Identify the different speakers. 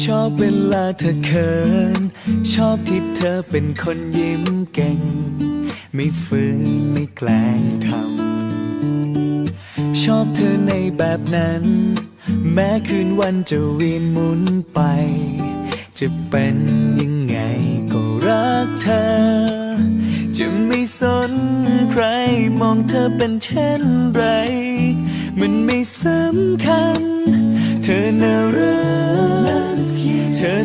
Speaker 1: ชอบเวลาเธอเขิน ชอบที่เธอเป็นคนยิ้มเก่ง ไม่ฝืนไม่แกล้งทำ ชอบเธอในแบบนั้น แม้คืนวันจะเวียนหมุนไป จะเป็นยังไงก็รักเธอ จะไม่สนใครมองเธอเป็นเช่นไร มันไม่สำคัญ เธอน่ารักเธอ